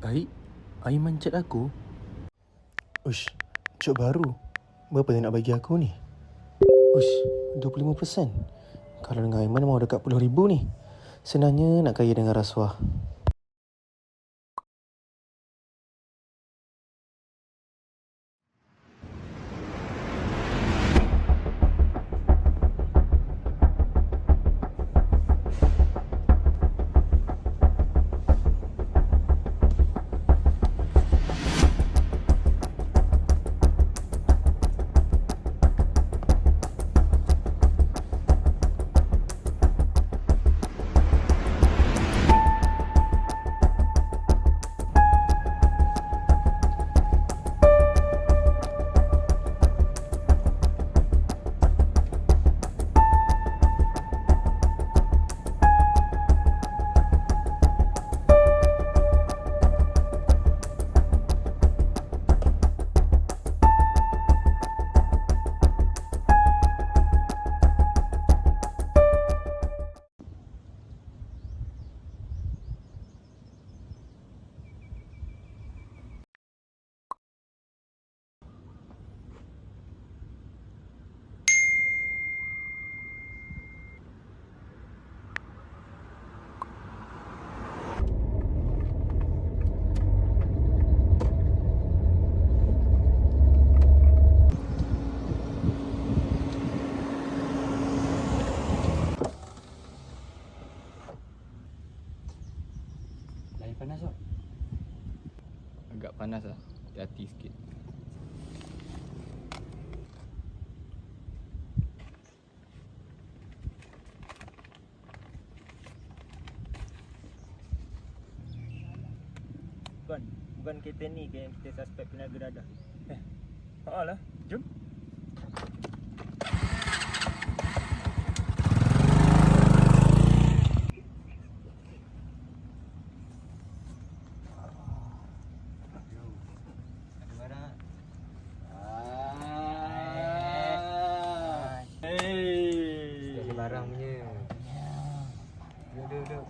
Baik, Aiman chat aku. Ush, job baru. Berapa dia nak bagi aku ni? Ush, 25%. Kalau dengan Aiman mau dekat puluh ribu ni. Senangnya nak kaya dengan rasuah. Panas tak? Agak panas lah Hati-hati sikit Bukan, bukan kereta ni ke yang kita suspek penaga dadah. Eh, haa lah. Jom. Hey. Ada barang punya Duduk, duduk, duduk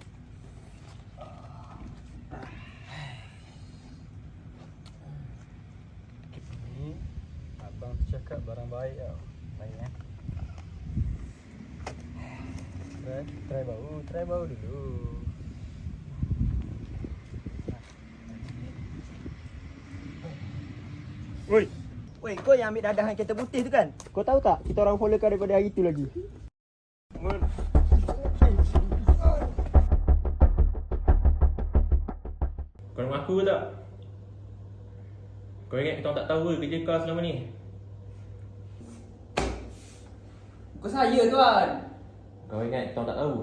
Ni Abang tu cakap barang baik tau Baik eh Try, try bau, try bau dulu Oi. Oi, kau yang ambil dadah yang kereta putih tu kan? Kau tahu tak? Kita orang follow kau daripada hari tu lagi. Kau nak mengaku ke tak? Kau ingat kita orang tak tahu ke kerja kau selama ni? Bukan saya tuan. Kau ingat kita orang tak tahu?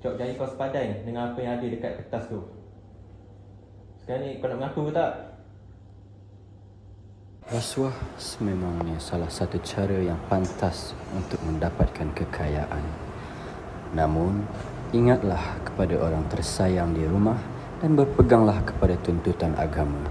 Job jari kau sepadan dengan apa yang ada dekat kertas tu. Sekarang ni kau nak mengaku ke tak? Rasuah sememangnya salah satu cara yang pantas untuk mendapatkan kekayaan. Namun, ingatlah kepada orang tersayang di rumah dan berpeganglah kepada tuntutan agama.